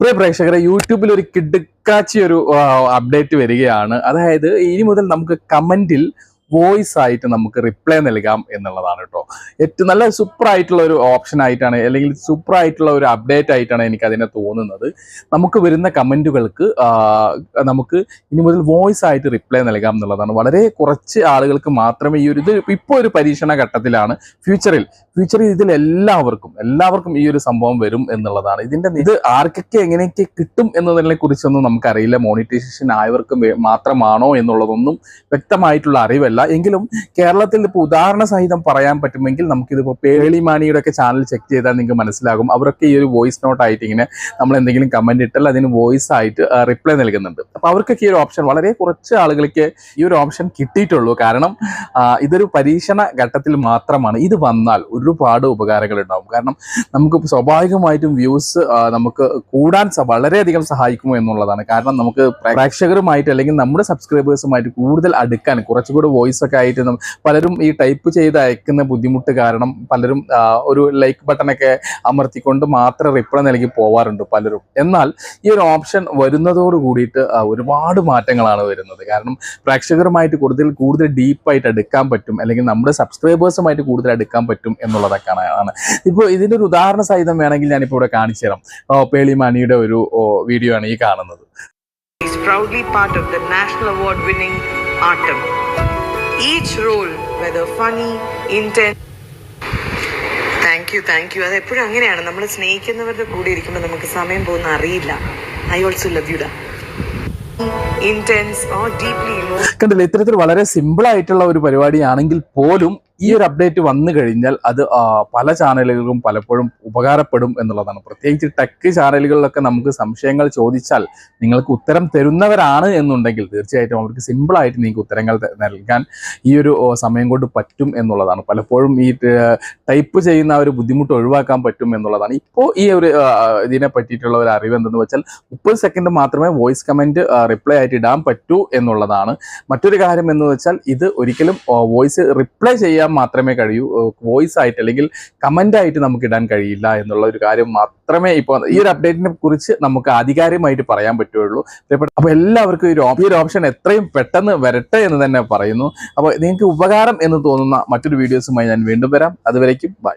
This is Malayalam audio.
പ്രിയ പ്രേക്ഷകരെ യൂട്യൂബിൽ ഒരു കിടുക്കാച്ചി ഒരു അപ്ഡേറ്റ് വരികയാണ്. അതായത് ഇനി മുതൽ നമുക്ക് കമന്റിൽ വോയിസ് ആയിട്ട് നമുക്ക് റിപ്ലൈ നൽകാം എന്നുള്ളതാണ് കേട്ടോ. ഏറ്റവും നല്ല സൂപ്പർ ആയിട്ടുള്ള ഒരു ഓപ്ഷൻ ആയിട്ടാണ് അല്ലെങ്കിൽ സൂപ്പർ ആയിട്ടുള്ള ഒരു അപ്ഡേറ്റ് ആയിട്ടാണ് എനിക്ക് അതിനെ തോന്നുന്നത്. നമുക്ക് വരുന്ന കമന്റുകൾക്ക് നമുക്ക് ഇനി മുതൽ വോയിസ് ആയിട്ട് റിപ്ലൈ നൽകാം എന്നുള്ളതാണ്. വളരെ കുറച്ച് ആളുകൾക്ക് മാത്രമേ ഈ ഒരു ഇത് ഇപ്പോൾ ഒരു പരീക്ഷണ ഘട്ടത്തിലാണ്. ഫ്യൂച്ചറിൽ ഫ്യൂച്ചറിൽ ഇതിൽ എല്ലാവർക്കും എല്ലാവർക്കും ഈ ഒരു സംഭവം വരും എന്നുള്ളതാണ്. ഇതിന്റെ ഇത് ആർക്കൊക്കെ എങ്ങനെയൊക്കെ കിട്ടും എന്നതിനെ കുറിച്ചൊന്നും നമുക്കറിയില്ല. മോണിറ്റൈസേഷൻ ആയവർക്കും മാത്രമാണോ എന്നുള്ളതൊന്നും വ്യക്തമായിട്ടുള്ള അറിവല്ല. എങ്കിലും കേരളത്തിൽ ഇപ്പോൾ ഉദാഹരണ സഹിതം പറയാൻ പറ്റുമെങ്കിൽ നമുക്കിതിപ്പോൾ പേളിമാണിയുടെ ഒക്കെ ചാനൽ ചെക്ക് ചെയ്താൽ നിങ്ങൾക്ക് മനസ്സിലാകും. അവരൊക്കെ ഈ ഒരു വോയിസ് നോട്ട് ആയിട്ട് ഇങ്ങനെ നമ്മൾ എന്തെങ്കിലും കമന്റ് ഇട്ടാൽ അതിന് വോയിസ് ആയിട്ട് റിപ്ലൈ നൽകുന്നുണ്ട്. അപ്പോൾ അവർക്കൊക്കെ ഈ ഒരു ഓപ്ഷൻ വളരെ കുറച്ച് ആളുകൾക്ക് ഈ ഒരു ഓപ്ഷൻ കിട്ടിയിട്ടുള്ളൂ. കാരണം ഇതൊരു പരീക്ഷണ ഘട്ടത്തിൽ മാത്രമാണ്. ഇത് വന്നാൽ ഒരുപാട് ഉപകാരങ്ങൾ ഉണ്ടാവും കാരണം നമുക്ക് സ്വാഭാവികമായിട്ടും വ്യൂസ് നമുക്ക് കൂടാൻ വളരെയധികം സഹായിക്കും എന്നുള്ളതാണ്. കാരണം നമുക്ക് പ്രേക്ഷകരുമായിട്ട് അല്ലെങ്കിൽ നമ്മുടെ സബ്സ്ക്രൈബേഴ്സുമായിട്ട് കൂടുതൽ അടുക്കാൻ കുറച്ചുകൂടി വോയിസ് ഒക്കെ ആയിട്ട് പലരും ഈ ടൈപ്പ് ചെയ്ത് അയക്കുന്ന ബുദ്ധിമുട്ട് കാരണം പലരും ഒരു ലൈക്ക് ബട്ടണൊക്കെ അമർത്തിക്കൊണ്ട് മാത്രം റിപ്ലൈ നൽകി പോവാറുണ്ട് പലരും. എന്നാൽ ഈ ഒരു ഓപ്ഷൻ വരുന്നതോട് കൂടിയിട്ട് ഒരുപാട് മാറ്റങ്ങളാണ് വരുന്നത്. കാരണം പ്രേക്ഷകരുമായിട്ട് കൂടുതൽ കൂടുതൽ ഡീപ്പായിട്ട് അടുക്കാൻ പറ്റും. അല്ലെങ്കിൽ നമ്മുടെ സബ്സ്ക്രൈബേഴ്സുമായിട്ട് കൂടുതൽ അടുക്കാൻ പറ്റും എന്നുള്ളതൊക്കെയാണ് ആണ് ഇപ്പോൾ ഇതിന്റെ ഒരു ഉദാഹരണ സഹിതം വേണമെങ്കിൽ ഞാനിപ്പോൾ ഇവിടെ കാണിച്ചു തരാം. പേളിമാണിയുടെ ഒരു വീഡിയോ ആണ് ഈ കാണുന്നത്. Is proudly part of the national award winning Artem. Each role, whether funny, intense, thank you thank you അത് എപ്പോഴും അങ്ങനെയാണ്. നമ്മൾ സ്നേഹിക്കുന്നവരുടെ കൂടെ ഇരിക്കുമ്പോൾ നമുക്ക് സമയം പോകുന്ന അറിയില്ല. ഐ ഓൾസോ ലവ് യു ഡ. കണ്ടില്ല? ഇത്തരത്തിൽ വളരെ സിമ്പിൾ ആയിട്ടുള്ള ഒരു പരിപാടിയാണെങ്കിൽ പോലും ഈ ഒരു അപ്ഡേറ്റ് വന്നു കഴിഞ്ഞാൽ അത് പല ചാനലുകൾക്കും പലപ്പോഴും ഉപകാരപ്പെടും എന്നുള്ളതാണ്. പ്രത്യേകിച്ച് ടെക് ചാനലുകളിലൊക്കെ നമുക്ക് സംശയങ്ങൾ ചോദിച്ചാൽ നിങ്ങൾക്ക് ഉത്തരം തരുന്നവരാണ് എന്നുണ്ടെങ്കിൽ തീർച്ചയായിട്ടും അവർക്ക് സിമ്പിളായിട്ട് നിങ്ങൾക്ക് ഉത്തരങ്ങൾ നൽകാൻ ഈ ഒരു സമയം കൊണ്ട് പറ്റും എന്നുള്ളതാണ്. പലപ്പോഴും ഈ ടൈപ്പ് ചെയ്യുന്ന ഒരു ബുദ്ധിമുട്ട് ഒഴിവാക്കാൻ പറ്റും എന്നുള്ളതാണ്. ഇപ്പോൾ ഈ ഒരു ഇതിനെ പറ്റിയിട്ടുള്ള ഒരു അറിവ് എന്തെന്ന് വെച്ചാൽ മുപ്പത് സെക്കൻഡ് മാത്രമേ വോയിസ് കമന്റ് റിപ്ലൈ ആയിട്ട് ഇടാൻ പറ്റൂ എന്നുള്ളതാണ്. മറ്റൊരു കാര്യം എന്ന് വെച്ചാൽ ഇത് ഒരിക്കലും വോയിസ് റിപ്ലൈ ചെയ്യാൻ മാത്രമേ കഴിയൂ. വോയിസ് ആയിട്ട് അല്ലെങ്കിൽ കമന്റ് ആയിട്ട് നമുക്ക് ഇടാൻ കഴിയില്ല എന്നുള്ള ഒരു കാര്യം മാത്രമേ ഇപ്പോൾ ഈ ഒരു അപ്ഡേറ്റിനെ കുറിച്ച് നമുക്ക് ആധികാരികമായിട്ട് പറയാൻ പറ്റുള്ളൂ അപ്പോൾ എല്ലാവർക്കും ഈ ഒരു ഓപ്ഷൻ എത്രയും പെട്ടെന്ന് വരട്ടെ എന്ന് തന്നെ പറയുന്നു. അപ്പോൾ നിങ്ങൾക്ക് ഉപകാരം എന്ന് തോന്നുന്ന മറ്റൊരു വീഡിയോസുമായി ഞാൻ വീണ്ടും വരാം. അതുവരേക്കും ബൈ